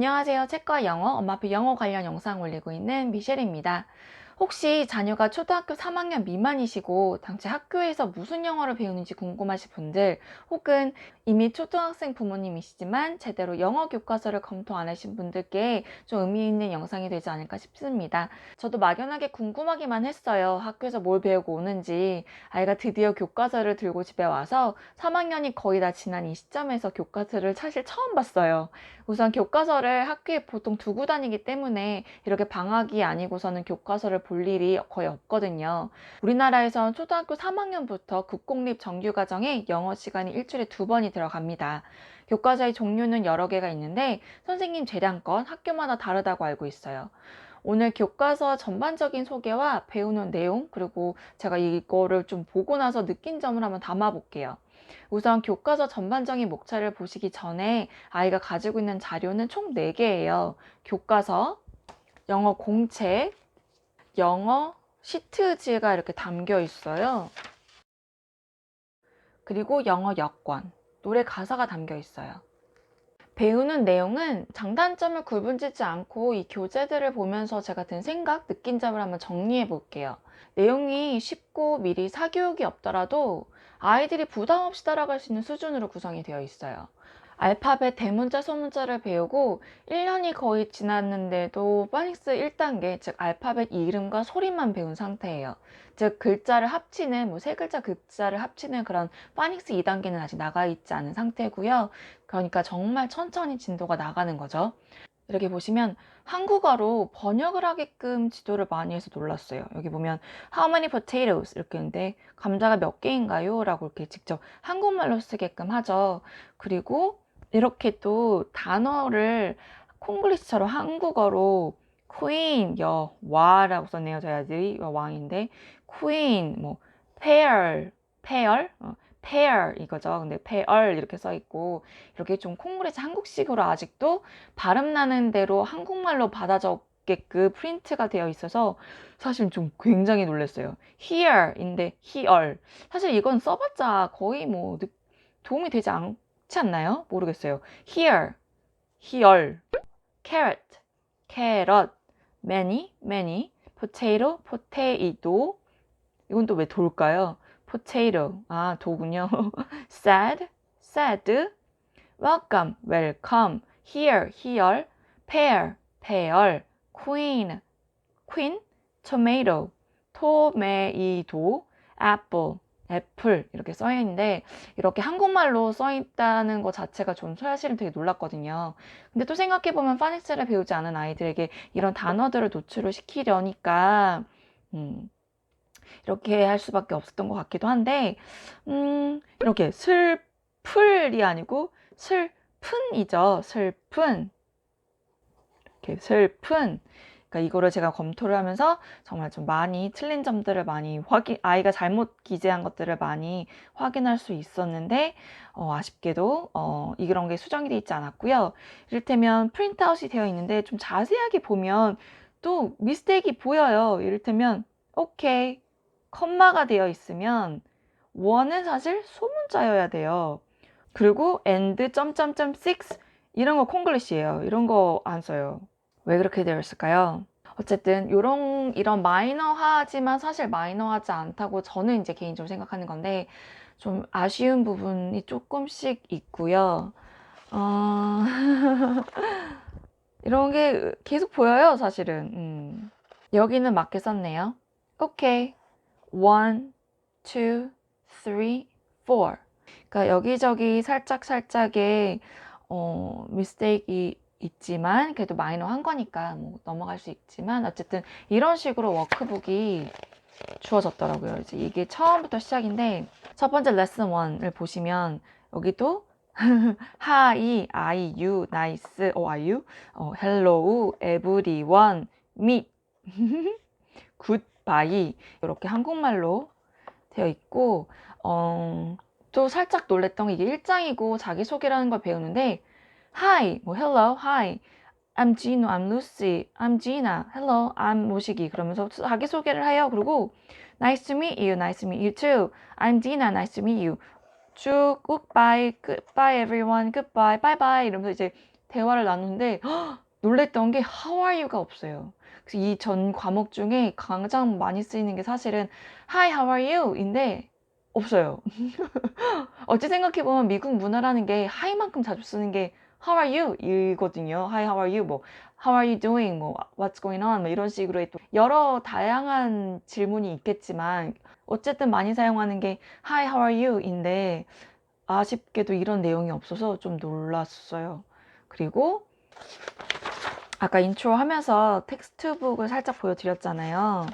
안녕하세요. 책과 영어, 엄마표 영어 관련 영상 올리고 있는 미셸입니다. 혹시 자녀가 초등학교 3학년 미만이시고 당최 학교에서 무슨 영어를 배우는지 궁금하신 분들 혹은 이미 초등학생 부모님이시지만 제대로 영어 교과서를 검토 안 하신 분들께 좀 의미 있는 영상이 되지 않을까 싶습니다. 저도 막연하게 궁금하기만 했어요. 학교에서 뭘 배우고 오는지 아이가 드디어 교과서를 들고 집에 와서 3학년이 거의 다 지난 이 시점에서 교과서를 사실 처음 봤어요. 우선 교과서를 학교에 보통 두고 다니기 때문에 이렇게 방학이 아니고서는 교과서를 볼 일이 거의 없거든요. 우리나라에선 초등학교 3학년부터 국공립 정규과정에 영어 시간이 일주일에 두 번이 들어갑니다. 교과서의 종류는 여러 개가 있는데 선생님 재량권 학교마다 다르다고 알고 있어요. 오늘 교과서 전반적인 소개와 배우는 내용 그리고 제가 이거를 좀 보고 나서 느낀 점을 한번 담아 볼게요. 우선 교과서 전반적인 목차를 보시기 전에 아이가 가지고 있는 자료는 총 4개예요. 교과서, 영어 공책, 영어 시트지가 이렇게 담겨 있어요. 그리고 영어 여권, 노래 가사가 담겨 있어요. 배우는 내용은 장단점을 구분짓지 않고 이 교재들을 보면서 제가 든 생각, 느낀 점을 한번 정리해 볼게요. 내용이 쉽고 미리 사교육이 없더라도 아이들이 부담 없이 따라갈 수 있는 수준으로 구성이 되어 있어요. 알파벳 대문자 소문자를 배우고 1년이 거의 지났는데도 파닉스 1단계, 즉 알파벳 이름과 소리만 배운 상태예요. 즉 글자를 합치는 뭐 세 글자 글자를 합치는 그런 파닉스 2단계는 아직 나가 있지 않은 상태고요. 그러니까 정말 천천히 진도가 나가는 거죠. 이렇게 보시면 한국어로 번역을 하게끔 지도를 많이 해서 놀랐어요. 여기 보면 How many potatoes 이렇게 있는데 감자가 몇 개인가요? 라고 이렇게 직접 한국말로 쓰게끔 하죠. 그리고 이렇게 또 단어를 콩글리시처럼 한국어로 queen 여와라고 썼네요. 저희 아들이 왕인데 queen 뭐 pear pear 어, pear 이거죠. 근데 pear 이렇게 써 있고 이렇게 좀 콩글리시 한국식으로 아직도 발음 나는 대로 한국말로 받아 적게끔 프린트가 되어 있어서 사실 좀 굉장히 놀랐어요. here인데 here 사실 이건 써봤자 거의 뭐 도움이 되지 않 그렇지 않나요? 모르겠어요. here, here, carrot, carrot, many, many, potato, potato. 이건 또 왜 돌까요? Potato. 아, 도군요. sad, sad, welcome, welcome, here, here, pear, pear, queen, queen, tomato, tomato, apple, 애플 이렇게 써 있는데 이렇게 한국말로 써 있다는 것 자체가 좀 사실은 되게 놀랐거든요. 근데 또 생각해 보면 파닉스를 배우지 않은 아이들에게 이런 단어들을 노출을 시키려니까 음, 이렇게 할 수밖에 없었던 것 같기도 한데 음, 이렇게 슬플이 아니고 슬픈이죠. 슬픈 이렇게 슬픈 그러니까 이거를 제가 검토를 하면서 정말 좀 많이 틀린 점들을 많이 확인, 아이가 잘못 기재한 것들을 많이 확인할 수 있었는데, 어, 아쉽게도, 어, 이런 게 수정이 되어 있지 않았고요. 이를테면 프린트아웃이 되어 있는데 좀 자세하게 보면 또 미스테이크가 보여요. 이를테면, 오케이, 컴마가 되어 있으면 원은 사실 소문자여야 돼요. 그리고 and 점점점 6 이런 거 콩글리시예요. 이런 거 안 써요. 왜 그렇게 되었을까요? 어쨌든 이런 이런 마이너하지만 사실 마이너하지 않다고 저는 이제 개인적으로 생각하는 건데 좀 아쉬운 부분이 조금씩 있고요. 어... 이런 게 계속 보여요, 사실은. 음. 여기는 맞게 썼네요. 오케이. One, two. 그러니까 여기저기 살짝 살짝의 어, 미스테이크가 있지만 그래도 마이너 한 거니까 뭐 넘어갈 수 있지만 어쨌든 이런 식으로 워크북이 주어졌더라고요. 이제 이게 처음부터 시작인데 첫 번째 레슨 1을 보시면 여기도 하이, 아이, 유, 나이스, 오, 아유, 어, 헬로우, 에브리원, 미, 굿 바이 이렇게 한국말로 되어 있고 어, 또 살짝 놀랬던 게 이게 1장이고 자기소개라는 걸 배우는데 Hi, 뭐 hello, hi. I'm Gino, I'm Lucy, I'm Gina, hello, I'm 모시기 그러면서 자기 소개를 해요. 그리고 nice to meet you, nice to meet you too. I'm Gina, nice to meet you. 쭉 goodbye, goodbye everyone, goodbye, bye bye 이러면서 이제 대화를 나누는데 헉, 놀랬던 게 How are you가 없어요. 이 전 과목 중에 가장 많이 쓰이는 게 사실은 Hi, how are you? 인데 없어요. 어찌 생각해보면 미국 문화라는 게 Hi만큼 자주 쓰는 게 How are you? 이거든요. Hi, how are you? 뭐 How are you doing? 뭐 What's going on? 뭐 이런 식으로 또 여러 다양한 질문이 있겠지만 어쨌든 많이 사용하는 게 Hi, how are you? 인데 아쉽게도 이런 내용이 없어서 좀 놀랐어요. 그리고 아까 인트로 하면서 텍스트북을 살짝 보여드렸잖아요.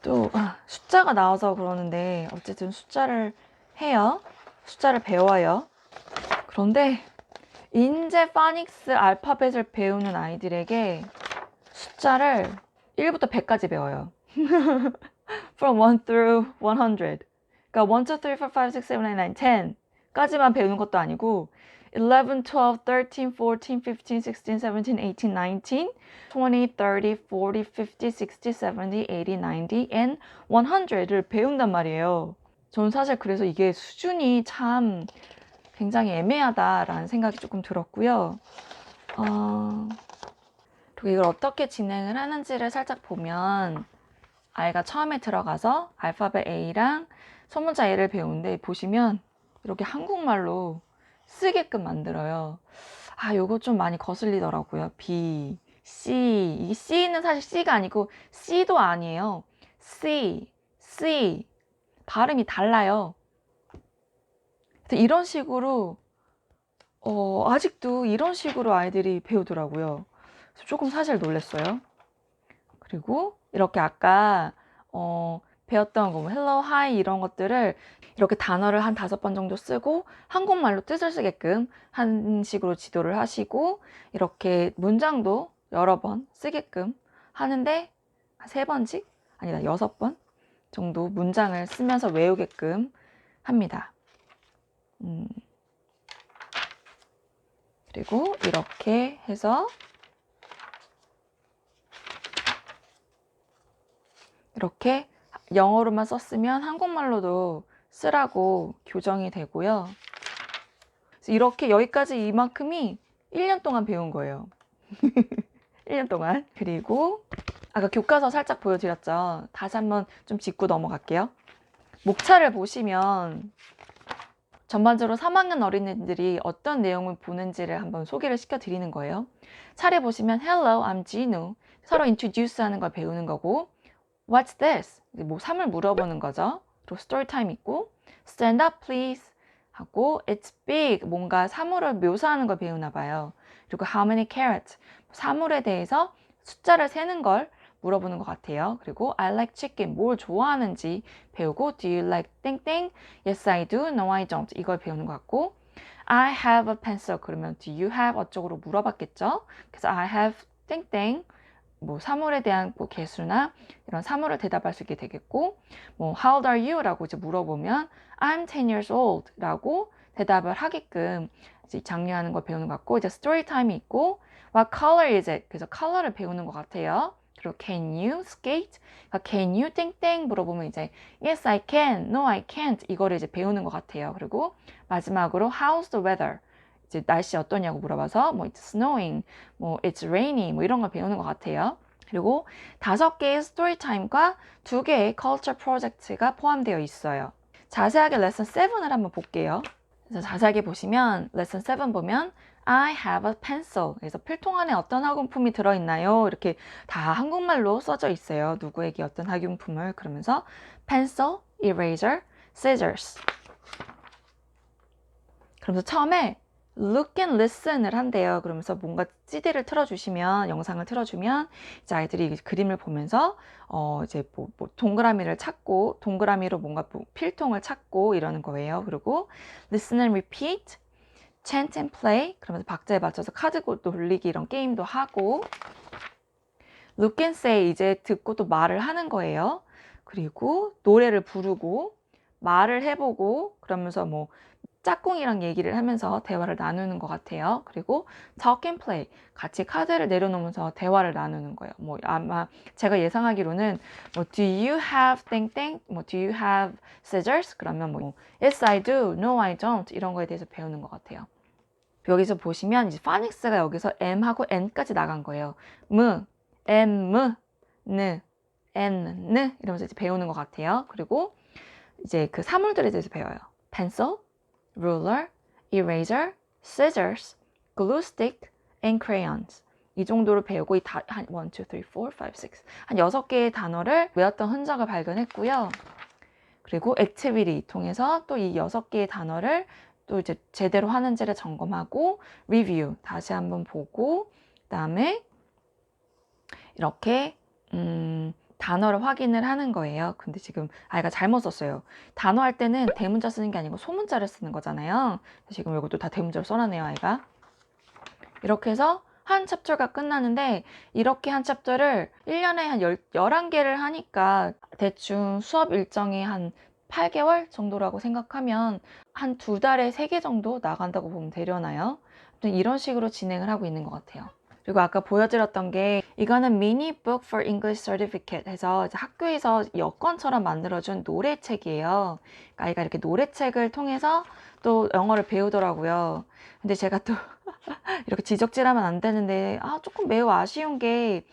또 아, 숫자가 나와서 그러는데 어쨌든 숫자를 해요. 숫자를 배워요. 그런데 인제 파닉스 알파벳을 배우는 아이들에게 숫자를 1부터 100까지 배워요. From 1 through 100. 그러니까 1, 2, 3, 4, 5, 6, 7, 8, 9, 10까지만 배우는 것도 아니고 11, 12, 13, 14, 15, 16, 17, 18, 19, 20, 30, 40, 50, 60, 70, 80, 90, and 100를 배운단 말이에요. 저는 사실 그래서 이게 수준이 참 굉장히 애매하다라는 생각이 조금 들었고요. 어... 그리고 이걸 어떻게 진행을 하는지를 살짝 보면 아이가 처음에 들어가서 알파벳 A랑 소문자 A를 배우는데 보시면 이렇게 한국말로 쓰게끔 만들어요. 아, 요거 좀 많이 거슬리더라고요. B, C. 이 C는 사실 C가 아니고 C도 아니에요. C, C. 발음이 달라요. 이런 식으로 어, 아직도 이런 식으로 아이들이 배우더라고요. 조금 사실 놀랐어요. 그리고 이렇게 아까 어, 배웠던 거, 뭐 hello, hi 이런 것들을 이렇게 단어를 한 다섯 번 정도 쓰고 한국말로 뜻을 쓰게끔 한 식으로 지도를 하시고 이렇게 문장도 여러 번 쓰게끔 하는데 세 번씩 아니다 여섯 번 정도 문장을 쓰면서 외우게끔 합니다. 음. 그리고 이렇게 해서 이렇게 영어로만 썼으면 한국말로도 쓰라고 교정이 되고요. 이렇게 여기까지 이만큼이 1년 동안 배운 거예요. 1년 동안. 그리고 아까 교과서 살짝 보여드렸죠. 다시 한번 좀 짚고 넘어갈게요. 목차를 보시면 전반적으로 3학년 어린이들이 어떤 내용을 보는지를 한번 소개를 시켜드리는 거예요. 차례 보시면 Hello, I'm Ginu. 서로 introduce 하는 걸 배우는 거고 What's this? 뭐 3을 물어보는 거죠. 그리고 스토리 타임 있고 stand up please 하고 it's big 뭔가 사물을 묘사하는 걸 배우나 봐요. 그리고 how many carrots 사물에 대해서 숫자를 세는 걸 물어보는 것 같아요. 그리고 I like chicken 뭘 좋아하는지 배우고 do you like 땡땡 yes I do no I don't 이걸 배우는 것 같고 I have a pencil 그러면 do you have 어쩌고로 물어봤겠죠. 그래서 I have 땡땡 뭐 사물에 대한 뭐 개수나 이런 사물을 대답할 수 있게 되겠고 뭐 how old are you? 라고 이제 물어보면 I'm 10 years old 라고 대답을 하게끔 이제 장려하는 걸 배우는 것 같고 이제 스토리 타임이 있고 what color is it? 그래서 컬러를 배우는 것 같아요. 그리고 can you skate? 그러니까 can you 땡땡 물어보면 이제 yes I can, no I can't 이거를 이제 배우는 것 같아요. 그리고 마지막으로 how's the weather? 이제 날씨 어떠냐고 물어봐서 뭐 it's snowing, 뭐 it's rainy 뭐 이런 걸 배우는 것 같아요. 그리고 다섯 개의 스토리 타임과 두 개의 컬처 프로젝트가 포함되어 있어요. 자세하게 레슨 7을 한번 볼게요. 그래서 자세하게 보시면 레슨 7 보면 I have a pencil. 그래서 필통 안에 어떤 학용품이 들어있나요? 이렇게 다 한국말로 써져 있어요. 누구에게 어떤 학용품을 그러면서 pencil, eraser, scissors. 그러면서 처음에 look and listen을 한대요. 그러면서 뭔가 CD를 틀어주시면 영상을 틀어주면 이제 아이들이 그림을 보면서 어 이제 뭐, 뭐 동그라미를 찾고 동그라미로 뭔가 뭐 필통을 찾고 이러는 거예요. 그리고 listen and repeat, chant and play 그러면서 박자에 맞춰서 카드 돌리기 이런 게임도 하고 look and say 이제 듣고 또 말을 하는 거예요. 그리고 노래를 부르고 말을 해보고 그러면서 뭐 짝꿍이랑 얘기를 하면서 대화를 나누는 것 같아요. 그리고 talk and play 같이 카드를 내려놓으면서 대화를 나누는 거예요. 뭐 아마 제가 예상하기로는 뭐 do you have 땡땡 뭐 do you have scissors 그러면 뭐 yes I do, no I don't 이런 거에 대해서 배우는 것 같아요. 여기서 보시면 이제 파닉스가 여기서 M하고 N까지 나간 거예요. M, M, N, N, N 이러면서 이제 배우는 것 같아요. 그리고 이제 그 사물들에 대해서 배워요. pencil, ruler, eraser, scissors, glue stick, and crayons. 이 정도로 배우고 이한 1, 2, 3, 4, 5, 6, 한 6개의 단어를 외웠던 흔적을 발견했고요. 그리고 액티비티 통해서 또 이 6개의 단어를 또 이제 제대로 하는지를 점검하고 리뷰 다시 한번 보고 그다음에 이렇게 음, 단어를 확인을 하는 거예요. 근데 지금 아이가 잘못 썼어요. 단어 할 때는 대문자 쓰는 게 아니고 소문자를 쓰는 거잖아요. 지금 이것도 다 대문자로 써놨네요, 아이가. 이렇게 해서 한 챕터가 끝나는데 이렇게 한 챕터를 1년에 한 10, 11개를 하니까 대충 수업 일정이 한 8개월 정도라고 생각하면 한 두 달에 3개 정도 나간다고 보면 되려나요? 이런 식으로 진행을 하고 있는 것 같아요. 그리고 아까 보여드렸던 게 이거는 미니 book for English certificate 해서 학교에서 여권처럼 만들어준 노래책이에요. 그러니까 아이가 이렇게 노래책을 통해서 또 영어를 배우더라고요. 근데 제가 또 이렇게 지적질하면 안 되는데 아 조금 매우 아쉬운 게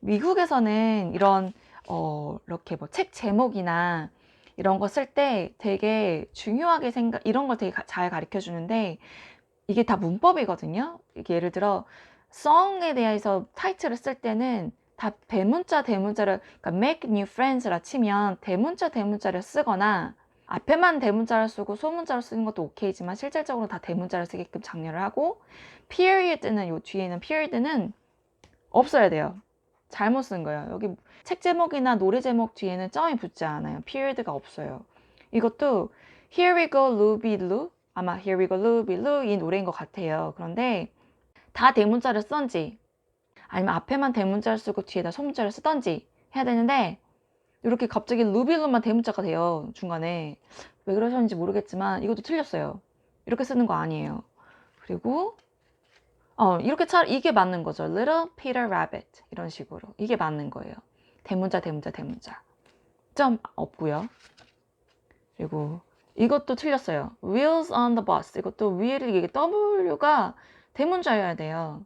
미국에서는 이런 어 이렇게 뭐 책 제목이나 이런 거 쓸 때 되게 중요하게 생각 이런 걸 되게 가- 잘 가르쳐 주는데 이게 다 문법이거든요. 이게 예를 들어 song에 대해서 타이틀을 쓸 때는 다 대문자 대문자를 그러니까 make new friends라 치면 대문자 대문자를 쓰거나 앞에만 대문자를 쓰고 소문자를 쓰는 것도 오케이지만 실질적으로 다 대문자를 쓰게끔 장려를 하고 period는 요 뒤에는 period는 없어야 돼요. 잘못 쓴 거예요. 여기 책 제목이나 노래 제목 뒤에는 점이 붙지 않아요. period가 없어요. 이것도 Here we go, Luby Lu 아마 Here we go, Luby Lu 이 노래인 것 같아요. 그런데 다 대문자를 쓰던지 아니면 앞에만 대문자를 쓰고 뒤에다 소문자를 쓰던지 해야 되는데 이렇게 갑자기 루비루만 대문자가 돼요 중간에. 왜 그러셨는지 모르겠지만 이것도 틀렸어요. 이렇게 쓰는 거 아니에요. 그리고 어 이렇게 차 이게 맞는 거죠. Little Peter Rabbit. 이런 식으로. 이게 맞는 거예요. 대문자 대문자 대문자. 점 없고요. 그리고 이것도 틀렸어요. Wheels on the bus. 이것도 wheel 이게 W가 대문자여야 돼요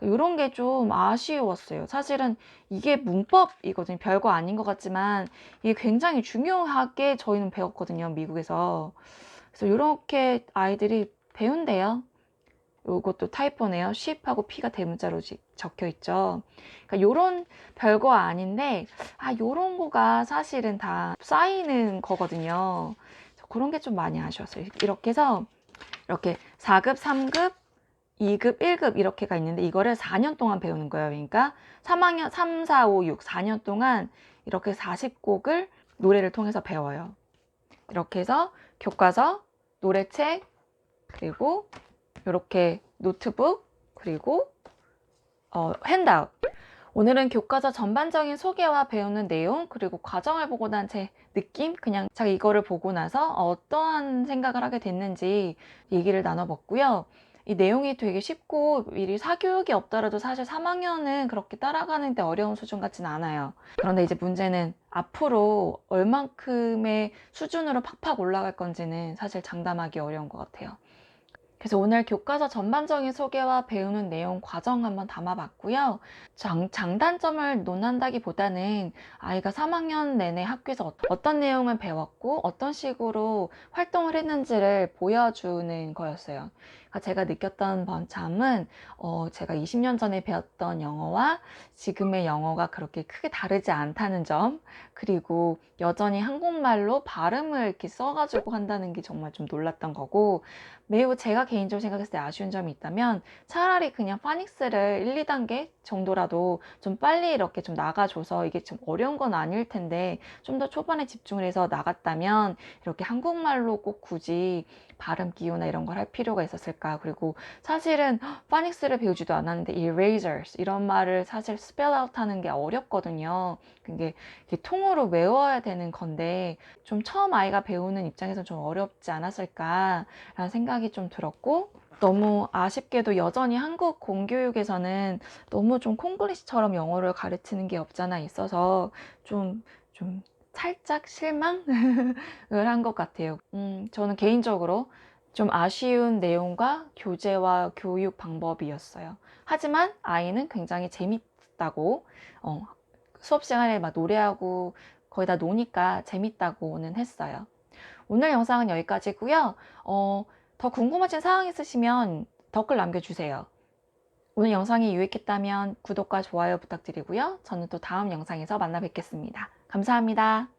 이런 게 좀 아쉬웠어요. 사실은 이게 문법이거든요. 별거 아닌 것 같지만 이게 굉장히 중요하게 저희는 배웠거든요. 미국에서. 그래서 이렇게 아이들이 배운대요. 요것도 타이포네요. ship하고 p가 대문자로 지- 적혀 있죠. 그러니까 요런 별거 아닌데 아 요런 거가 사실은 다 쌓이는 거거든요. 그런 게 좀 많이 아쉬웠어요. 이렇게 해서 이렇게 4급, 3급 2급, 1급 이렇게가 있는데 이거를 4년 동안 배우는 거예요. 그러니까 3학년 3, 4, 5, 6 4년 동안 이렇게 40곡을 노래를 통해서 배워요. 이렇게 해서 교과서, 노래책, 그리고 이렇게 노트북, 그리고 어, 핸드아웃. 오늘은 교과서 전반적인 소개와 배우는 내용, 그리고 과정을 보고 난 제 느낌, 그냥 제가 이거를 보고 나서 어떠한 생각을 하게 됐는지 얘기를 나눠봤고요. 이 내용이 되게 쉽고 미리 사교육이 없더라도 사실 3학년은 그렇게 따라가는데 어려운 수준 같진 않아요. 그런데 이제 문제는 앞으로 얼만큼의 수준으로 팍팍 올라갈 건지는 사실 장담하기 어려운 것 같아요. 그래서 오늘 교과서 전반적인 소개와 배우는 내용 과정 한번 담아봤고요. 장, 장단점을 논한다기보다는 아이가 3학년 내내 학교에서 어- 어떤 내용을 배웠고 어떤 식으로 활동을 했는지를 보여주는 거였어요. 그러니까 제가 느꼈던 번- 점은 어, 제가 20년 전에 배웠던 영어와 지금의 영어가 그렇게 크게 다르지 않다는 점 그리고 여전히 한국말로 발음을 이렇게 써가지고 한다는 게 정말 좀 놀랐던 거고 매우 제가 개인적으로 생각했을 때 아쉬운 점이 있다면 차라리 그냥 파닉스를 1, 2단계 정도라도 좀 빨리 이렇게 좀 나가줘서 이게 좀 어려운 건 아닐 텐데 좀 더 초반에 집중을 해서 나갔다면 이렇게 한국말로 꼭 굳이 발음 기호나 이런 걸 할 필요가 있었을까? 그리고 사실은 파닉스를 배우지도 않았는데 erasers 이런 말을 사실 spell out 하는 게 어렵거든요. 그게 통으로 외워야 되는 건데 좀 처음 아이가 배우는 입장에서 좀 어렵지 않았을까라는 생각이 좀 들었 고 너무 아쉽게도 여전히 한국 공교육에서는 너무 좀 콩글리시처럼 영어를 가르치는 게 없잖아 있어서 좀, 좀 살짝 실망을 한 것 같아요. 음, 저는 개인적으로 좀 아쉬운 내용과 교재와 교육 방법이었어요. 하지만 아이는 굉장히 재밌다고 어, 수업 시간에 막 노래하고 거의 다 노니까 재밌다고는 했어요. 오늘 영상은 여기까지고요. 어, 더 궁금하신 사항 있으시면 댓글 남겨주세요. 오늘 영상이 유익했다면 구독과 좋아요 부탁드리고요. 저는 또 다음 영상에서 만나 뵙겠습니다. 감사합니다.